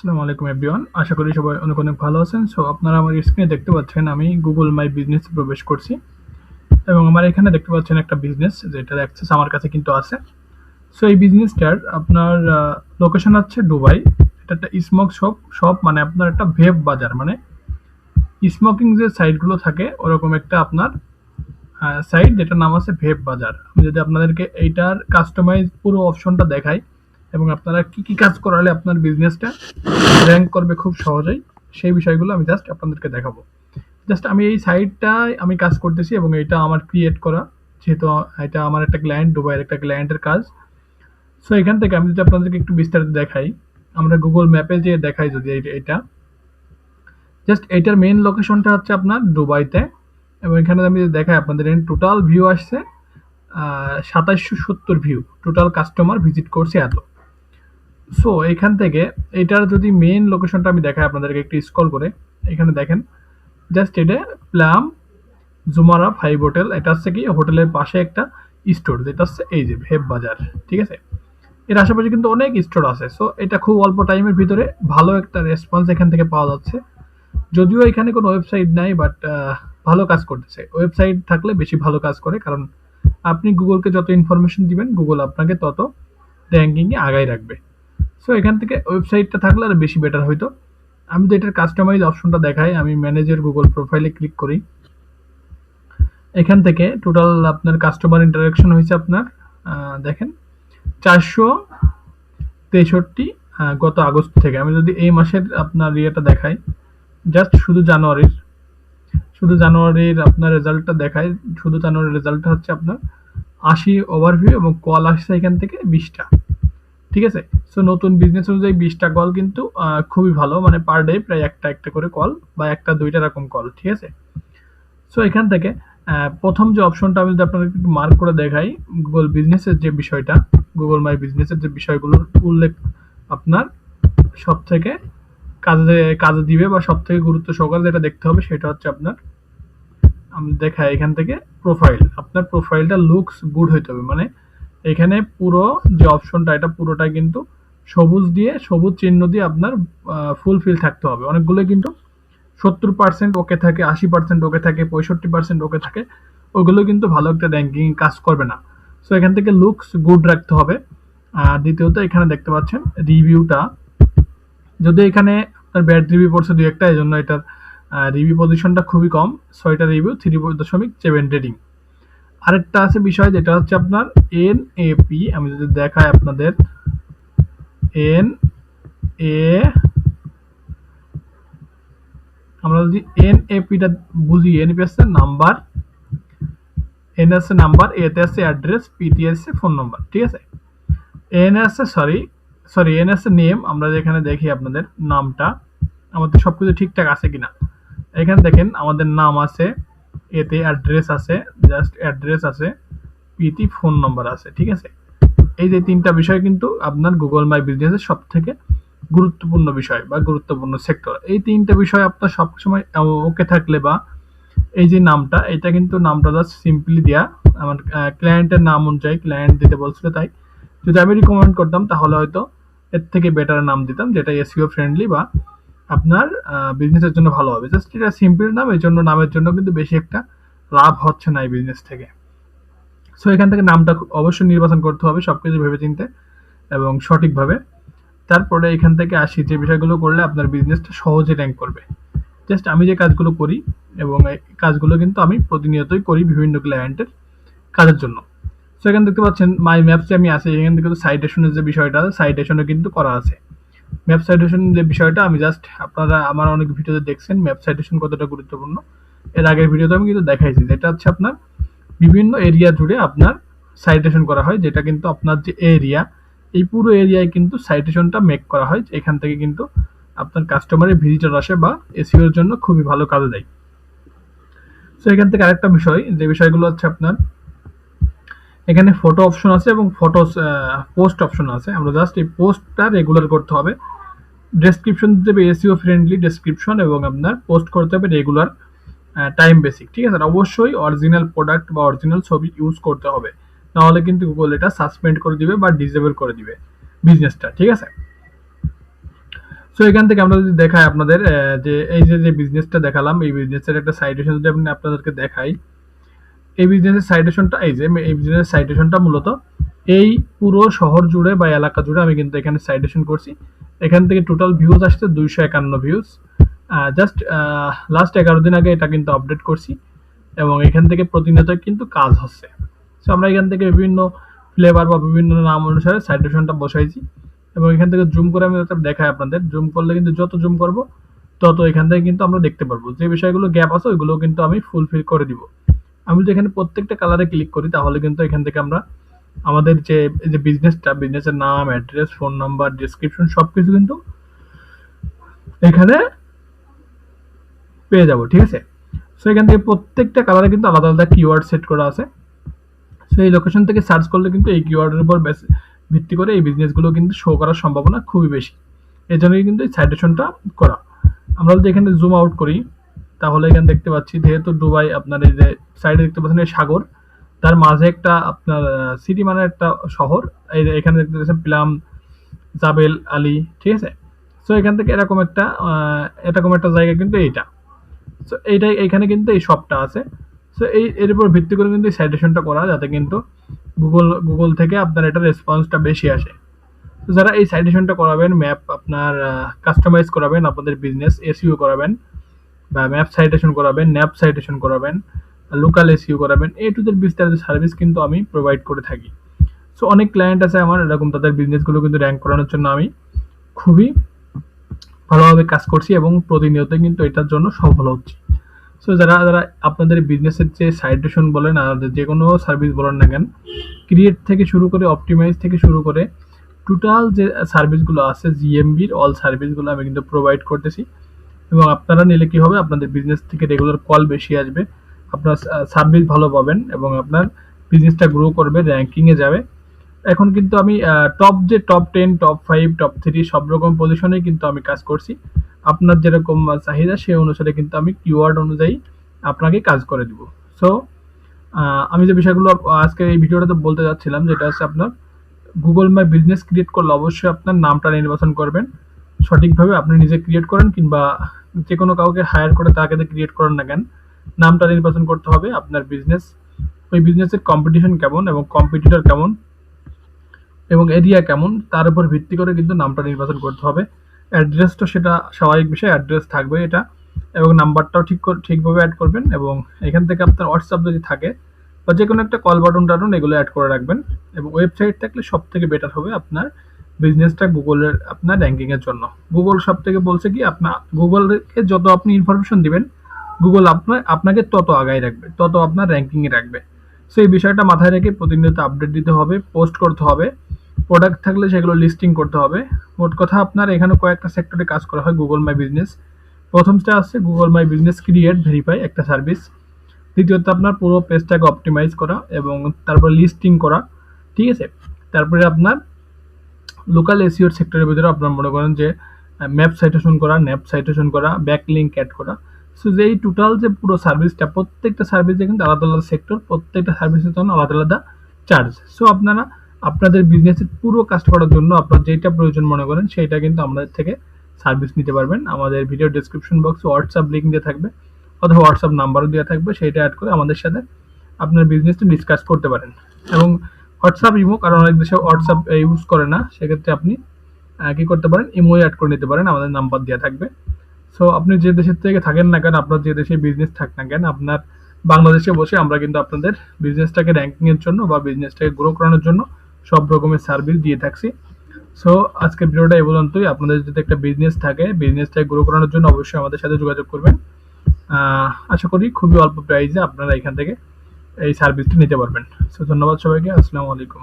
আসসালামু আলাইকুম এভরিওয়ান আশা করি সবাই অনেক অনেক ভালো আছেন। সো আপনারা আমার স্ক্রিনে দেখতে পাচ্ছেন, আমি গুগল মাই বিজনেস প্রবেশ করছি। এবং আমার এখানে দেখতে পাচ্ছেন একটা বিজনেস যেটার অ্যাক্সেস আমার কাছে কিন্তু আছে। সো এই বিজনেসটার আপনার লোকেশন হচ্ছে দুবাই এটা একটা স্মোক শপ শপ মানে আপনার একটা ভেব বাজার। মানে স্মোকিং যে সাইটগুলো থাকে, ওরকম একটা আপনার সাইট যেটার নাম আছে ভেব বাজার। আমি যদি আপনাদেরকে এইটার কাস্টমাইজ পুরো অপশনটা দেখাই এবং আপনারা কি কি কাজ করালে আপনার বিজনেসটা র্যাঙ্ক করবে খুব সহজেই, সেই বিষয়গুলো আমি জাস্ট আপনাদেরকে দেখাবো। জাস্ট আমি এই সাইটটায় আমি কাজ করতেছি এবং এটা আমার ক্রিয়েট করা, যেহেতু এটা আমার একটা ক্লায়েন্ট দুবাইয়ের একটা ক্লায়েন্টের কাজ। সো এখান থেকে আমি যদি আপনাদেরকে একটু বিস্তারিত দেখাই, আমরা গুগল ম্যাপে যেয়ে দেখাই যদি এটা। জাস্ট এটার মেন লোকেশনটা হচ্ছে আপনার দুবাইতে। এবং এখানে আমি দেখাই আপনাদের টোটাল ভিউ আসছে সাতাইশশো সত্তর ভিউ টোটাল কাস্টমার ভিজিট করছে এত। সো এখান থেকে এটার যদি মেইন লোকেশনটা আমি দেখাই আপনাদেরকে, একটু স্কল করে, এখানে দেখেন জাস্ট এটা প্লাম জুমারা ফাইভ হোটেল এটা হচ্ছে কি হোটেলের পাশে একটা স্টোর যেটা হচ্ছে এই যে ভেব বাজার ঠিক আছে? এর আশেপাশে কিন্তু অনেক স্টোর আছে সো এটা খুব অল্প টাইমের ভিতরে ভালো একটা রেসপন্স এখান থেকে পাওয়া যাচ্ছে। যদিও এখানে কোনো ওয়েবসাইট নাই বাট ভালো কাজ করতেছে। ওয়েবসাইট থাকলে বেশি ভালো কাজ করে, কারণ আপনি গুগলকে যত ইনফরমেশন দিবেন গুগল আপনাকে তত র্যাঙ্কিংয়ে আগায় রাখবে। সো এখান থেকে ওয়েবসাইটটা থাকলে আর বেশি বেটার হইতো। আমি তো এটার কাস্টমাইজ অপশনটা দেখাই, আমি ম্যানেজার গুগল প্রোফাইলে ক্লিক করি। এখান থেকে টোটাল আপনার কাস্টমার ইন্টারাকশন হয়েছে আপনার দেখেন, চারশো তেষট্টি গত আগস্ট থেকে। আমি যদি এই মাসের আপনার ইয়েটা দেখাই জাস্ট শুধু জানুয়ারির শুধু জানুয়ারির আপনার রেজাল্টটা দেখাই, শুধু জানুয়ারির রেজাল্টটা হচ্ছে আপনার আশি ওভারভিউ এবং কল আসছে এখান থেকে বিশটা। ঠিক আছে? সো নতুন বিজনেস অনুযায়ী বিশটা কল কিন্তু খুবই ভালো। মানে পার ডে প্রায় একটা একটা করে কল বা একটা দুইটা রকম কল ঠিক আছে? সো এখান থেকে প্রথম যে অপশনটা আমি যদি আপনাদের একটু মার্ক করে দেখাই গুগল বিজনেসের যে বিষয়টা গুগল মাই বিজনেসের যে বিষয়গুলোর উল্লেখ আপনার সব থেকে কাজে কাজে দিবে বা সব থেকে গুরুত্ব সহকারে যেটা দেখতে হবে সেটা হচ্ছে আপনার, আমি দেখাই এখান থেকে প্রোফাইল আপনার প্রোফাইলটা লুকস গুড হইতে হবে। মানে এখানে পুরো যে অপশনটা, এটা পুরোটা কিন্তু সবুজ দিয়ে, সবুজ চিহ্ন দিয়ে আপনার ফুলফিল থাকতে হবে। অনেকগুলো কিন্তু সত্তর পার্সেন্ট ওকে থাকে, আশি পার্সেন্ট ওকে থাকে, পঁয়ষট্টি পার্সেন্ট ওকে থাকে। ওগুলো কিন্তু ভালো একটা র্যাঙ্কিং কাজ করবে না। সো এখান থেকে লুকস গুড রাখতে হবে। আর দ্বিতীয়ত এখানে দেখতে পাচ্ছেন রিভিউটা যদি এখানে আপনার ব্যাড রিভিউ পড়ছে দুই একটা এই জন্য এটার রিভিউ পজিশনটা খুবই কম। ছয়টা রিভিউ থ্রি দশমিক সেভেন রেটিং আরেকটা আছে বিষয় যেটা হচ্ছে আপনার এন এপি আমি যদি দেখাই আপনাদের এন এ আমরা যদি এন এপিটা বুঝি এন এপি আছে নাম্বার এন আছে নাম্বার এতে আছে অ্যাড্রেস পিটি আছে ফোন নাম্বার, ঠিক আছে? এন আছে সরি সরি এন আছে নেম আমরা যেখানে দেখি আপনাদের নামটা, আমাদের সবকিছু ঠিকঠাক আছে কিনা? এখানে দেখেন আমাদের নাম আছে এতে অ্যাড্রেস আছে জাস্ট অ্যাড্রেস আছে পিটি ফোন নাম্বার আছে, ঠিক আছে? এই যে তিনটা বিষয় কিন্তু আপনার গুগল মাই বিজনেসের সব থেকে গুরুত্বপূর্ণ বিষয় বা গুরুত্বপূর্ণ সেক্টর এই তিনটা বিষয় আপনার সবসময় ওকে থাকলে বা এই যে নামটা, এটা কিন্তু নামটা জাস্ট সিম্পলি দেয়া। আমার ক্লায়েন্টের নাম অনুযায়ী ক্লায়েন্ট দিতে বলছিল তাই। যদি আমি রিকমেন্ড করতাম, তাহলে হয়তো এর থেকে বেটার নাম দিতাম, যেটা এসইও ফ্রেন্ডলি বা আপনার বিজনেসের জন্য ভালো হবে। জাস্ট এটা সিম্পল নাম এই জন্য নামের জন্য কিন্তু বেশি একটা লাভ হচ্ছে না এই বিজনেস থেকে। সো এখান থেকে নামটা অবশ্যই নির্বাচন করতে হবে, সবকিছু ভেবে চিনতে এবং সঠিকভাবে। তারপরে এখান থেকে আসি, যে বিষয়গুলো করলে আপনার বিজনেসটা সহজে র্যাঙ্ক করবে। জাস্ট আমি যে কাজগুলো করি এবং এই কাজগুলো কিন্তু আমি প্রতিনিয়তই করি বিভিন্ন ক্লায়েন্টের কাজের জন্য। সো এখানে দেখতে পাচ্ছেন মাই ম্যাপসে আমি আসি, এখান থেকে সাইটেশনের যে বিষয়টা সাইটেশনে কিন্তু করা আছে। ম্যাপ সাইটেশন যে বিষয়টা, আমি জাস্ট আপনারা আমার অনেক ভিডিওতে দেখছেন ম্যাপ সাইটেশন কতটা গুরুত্বপূর্ণ। এর আগের ভিডিওতে আমি কিন্তু দেখাইছি, যেটা হচ্ছে আপনার বিভিন্ন এরিয়া জুড়ে আপনার সাইটেশন করা হয়, যেটা কিন্তু আপনার যে এরিয়া এই পুরো এরিয়ায় কিন্তু সাইটেশনটা মেক করা হয়, এখান থেকে কিন্তু আপনার কাস্টমারের ভিজিটর আসে বা এসিওর জন্য খুবই ভালো কাজে দেয়। সো এখান থেকে আরেকটা বিষয়, যে বিষয়গুলো হচ্ছে আপনার এখানে ফটো অপশন আছে এবং ফটো পোস্ট অপশন আছে। আমরা জাস্ট এই পোস্টটা রেগুলার করতে হবে। ডেসক্রিপশন দিতে হবে এসিও ফ্রেন্ডলি ডেসক্রিপশন এবং আপনার পোস্ট করতে হবে রেগুলার টাইম বেসিক ঠিক আছে? অবশ্যই অরিজিনাল প্রোডাক্ট বা অরিজিনাল ছবি ইউজ করতে হবে। নাহলে কিন্তু গুগল এটা সাসপেন্ড করে দিবে বা ডিসেবল করে দিবে বিজনেসটা ঠিক আছে? সো সো এখান থেকে আমরা যদি দেখাই আপনাদের যে এই যে যে বিজনেসটা দেখালাম, এই বিজনেসের একটা সাইটেশন যদি আপনি আপনাদেরকে দেখাই এই বিজনেসের সাইটেশনটা এই যে এই বিজনেসের সাইটেশনটা মূলত এই পুরো শহর জুড়ে বা এলাকা জুড়ে আমি কিন্তু এখানে সাইটেশন করছি। এখান থেকে টোটাল ভিউজ আসছে দুইশো একান্ন ভিউজ জাস্ট লাস্ট এগারো দিন আগে এটা কিন্তু আপডেট করছি এবং এখান থেকে প্রতিনিয়ত কিন্তু কাজ হচ্ছে। সো আমরা এখান থেকে বিভিন্ন ফ্লেভার বা বিভিন্ন নাম অনুসারে সাইটেশনটা বসাইছি এবং এখান থেকে জুম করে আমি দেখাই আপনাদের। জুম করলে কিন্তু যত জুম করব, তত এখান থেকে কিন্তু আমরা দেখতে পারব। যে বিষয়গুলো গ্যাপ আছে ওইগুলো কিন্তু আমি ফুলফিল করে দিব। আমি যদি এখানে প্রত্যেকটা কালারে ক্লিক করি, তাহলে কিন্তু এখান থেকে আমরা আমাদের যে যে বিজনেসটা বিজনেসের নাম অ্যাড্রেস ফোন নাম্বার ডিসক্রিপশন সব কিছু কিন্তু এখানে পেয়ে যাব, ঠিক আছে? সো এখান থেকে প্রত্যেকটা কালারে কিন্তু আলাদা আলাদা কিওয়ার্ড সেট করা আছে। সো এই লোকেশন থেকে সার্চ করলে কিন্তু এই কিওয়ার্ডের উপর বেস ভিত্তি করে এই বিজনেসগুলো কিন্তু শো করার সম্ভাবনা খুবই বেশি। এই জন্যই কিন্তু এই সাইটেশনটা করা। আমরা যদি এখানে জুম আউট করি তাহলে এখানে দেখতে পাচ্ছি, যেহেতু দুবাই আপনার এই যে সাইডে দেখতে পাচ্ছেন, এই সাগর, তার মাঝে একটা আপনার সিটি মানে একটা শহর। এই এখানে দেখতে পাচ্ছেন, প্লাম, জাবেল আলী, ঠিক আছে? সো এখান থেকে এরকম একটা এরকম একটা জায়গা কিন্তু এইটা। সো এইটাই এখানে কিন্তু এই শপটা আছে। সো এই, এর উপর ভিত্তি করে কিন্তু সাইটেশনটা করা, যাতে কিন্তু গুগল গুগল থেকে আপনার এটা রেসপন্সটা বেশি আসে। তো যারা এই সাইটেশনটা করাবেন ম্যাপ আপনার কাস্টমাইজ করাবেন, আপনাদের বিজনেস এসইও করাবেন বা ম্যাপ সাইটেশন করাবেন ন্যাপ সাইটেশন করাবেন লোকাল এসইও করাবেন এ টু বিস্তারিত সার্ভিস কিন্তু আমি প্রোভাইড করে থাকি। সো অনেক ক্লায়েন্ট আছে আমার, এরকম তাদের বিজনেসগুলো কিন্তু র্যাঙ্ক করানোর জন্য আমি খুবই ভালোভাবে কাজ করছি এবং প্রতিনিয়ত কিন্তু এটার জন্য সফল হচ্ছি। সো যারা যারা আপনাদের বিজনেসের যে সাইটেশন বলেন আর যে কোনো সার্ভিস বলেন না কেন ক্রিয়েট থেকে শুরু করে অপটিমাইজ থেকে শুরু করে টোটাল যে সার্ভিসগুলো আছে জিএমবির অল সার্ভিসগুলো আমি কিন্তু প্রোভাইড করতেছি। এবং আপনারা নিলে কি হবে? আপনাদের বিজনেস থেকে রেগুলার কল বেশি আসবে। আপনার সার্ভিস ভালো পাবেন এবং আপনার বিজনেসটা গ্রো করবে র্যাঙ্কিংয়ে যাবে। এখন কিন্তু আমি টপ যে top ten top five top three সব রকম পজিশনে কিন্তু আমি কাজ করছি। আপনার যেরকম চাহিদা সেই অনুসারে কিন্তু আমি কিওয়ার্ড অনুযায়ী আপনাকে কাজ করে দিব। সো আমি যে বিষয়গুলো আজকে এই ভিডিওটাতে বলতে যাচ্ছিলাম, যেটা হচ্ছে আপনার গুগল মাই বিজনেস ক্রিয়েট করলে অবশ্যই আপনার নামটা নির্বাচন করবেন। সঠিকভাবে আপনি নিজে ক্রিয়েট করেন কিংবা যে কোনো কাউকে হায়ার করে তাকে ক্রিয়েট করেন না কেন, নামটা নির্বাচন করতে হবে আপনার বিজনেস ওই বিজনেসের কম্পিটিশন কেমন এবং কম্পিটিটর কেমন এবং এরিয়া কেমন, তার উপর ভিত্তি করে কিন্তু নামটা নির্বাচন করতে হবে। অ্যাড্রেসটা সেটা স্বাভাবিক বিষয় অ্যাড্রেস থাকবে এটা এবং নাম্বারটাও ঠিক ঠিকভাবে অ্যাড করবেন এবং এখান থেকে আপনার হোয়াটসঅ্যাপ যদি থাকে বা যে কোনো একটা কল বাটন টাটন এগুলো অ্যাড করে রাখবেন এবং ওয়েবসাইট থাকলে সব থেকে বেটার হবে আপনার বিজনেসটা গুগলের আপনার র্যাঙ্কিংয়ের জন্য। গুগল সব থেকে বলছে কি, আপনার গুগলকে যত আপনি ইনফরমেশন দিবেন গুগল আপনার আপনাকে তত আগায় রাখবে, তত আপনার র্যাঙ্কিংয়ে রাখবে। সো এই বিষয়টা মাথায় রেখে প্রতিনিয়ত আপডেট দিতে হবে পোস্ট করতে হবে। প্রোডাক্ট থাকলে সেগুলো লিস্টিং করতে হবে। মোট কথা আপনার এখানে কয়েকটা সেক্টরে কাজ করা হয় গুগল মাই বিজনেস প্রথমটা আছে Google my business create verify একটা সার্ভিস দ্বিতীয়ত আপনার পুরো পেজটাকে অপটিমাইজ করা এবং তারপর লিস্টিং করা, ঠিক আছে? তারপরে আপনার লোকাল এসিওর সেক্টরের ভিতরে আপনার মনে করেন যে ম্যাপ সাইটেশন করা ন্যাপ সাইটেশন করা ব্যাক লিঙ্ক অ্যাড করা। সো যে এই টোটাল যে পুরো সার্ভিসটা প্রত্যেকটা সার্ভিসে কিন্তু আলাদা আলাদা সেক্টর প্রত্যেকটা সার্ভিসের জন্য আলাদা আলাদা চার্জ সো আপনারা, আপনাদের বিজনেসের পুরো কাজ করার জন্য আপনার যেটা প্রয়োজন মনে করেন, সেইটা কিন্তু আমাদের থেকে সার্ভিস নিতে পারবেন। আমাদের ভিডিও ডিসক্রিপশন বক্সে হোয়াটসঅ্যাপ লিঙ্ক দিয়ে থাকবে, অথবা হোয়াটসঅ্যাপ নাম্বারও দেওয়া থাকবে, সেইটা অ্যাড করে আমাদের সাথে আপনার বিজনেসটা ডিসকাস করতে পারেন। এবং হোয়াটসঅ্যাপ ইমো কারণ অনেক দেশে হোয়াটসঅ্যাপ ইউজ করে না, সেক্ষেত্রে আপনি কি করতে পারেন? ইমো অ্যাড করে নিতে পারেন, আমাদের নাম্বার দেওয়া থাকবে। সো আপনি যে দেশের থেকে থাকেন না কেন, আপনার যে দেশে বিজনেস থাক না কেন, আপনার বাংলাদেশে বসে আমরা কিন্তু আপনাদের বিজনেসটাকে র্যাঙ্কিংয়ের জন্য বা বিজনেসটাকে গ্রো করানোর জন্য সব রকমের সার্ভিস দিয়ে থাকছি। সো আজকের ভিডিওটা এই পর্যন্তই। আপনাদের যদি একটা বিজনেস থাকে বিজনেসটাকে গ্রো করানোর জন্য অবশ্যই আমাদের সাথে যোগাযোগ করবেন। আশা করি খুবই অল্প প্রাইসে আপনারা এখান থেকে এই সার্ভিসটি নিতে পারবেন। সো ধন্যবাদ সবাইকে। আসসালামু আলাইকুম।